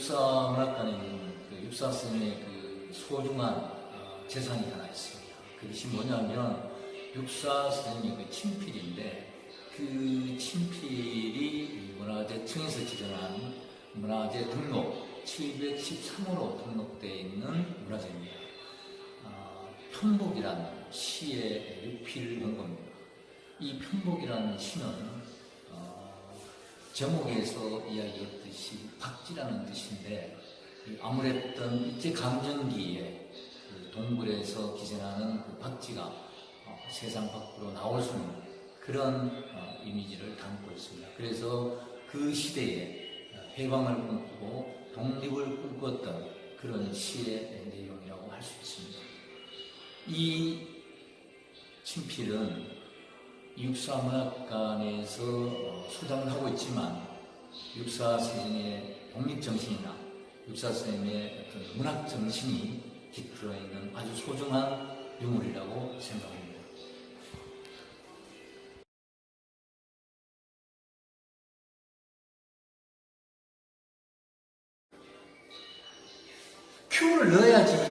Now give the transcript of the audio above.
육사문학관에는 그 육사선의 그 소중한 어, 재산이 하나 있습니다. 그것이 뭐냐면 육사선의 그 친필인데 그 친필이 이 문화재 청에서 지정한 문화재 등록 713호로 등록되어 있는 문화재입니다. 아, 편복이란 시의 육필 원고입니다. 이 편복이라는 시는 어, 제목에서 이야기했듯이 박지라는 뜻인데 이 아무랬던 일제 강점기에 그 동굴에서 기생하는 그 박쥐가 어, 세상 밖으로 나올 수 있는 그런 어, 이미지를 담고 있습니다. 그래서 그 시대에 어, 해방을 꿈꾸고 독립을 꿈꿨던 그런 시의 내용이라고 할 수 있습니다. 이 친필은 육사문학관에서 어, 소장을 하고 있지만 육사 선생의 독립 정신이나 육사 선생의 어떤 문학 정신이 깃들어 있는 아주 소중한 유물이라고 생각합니다. 큐를 넣어야지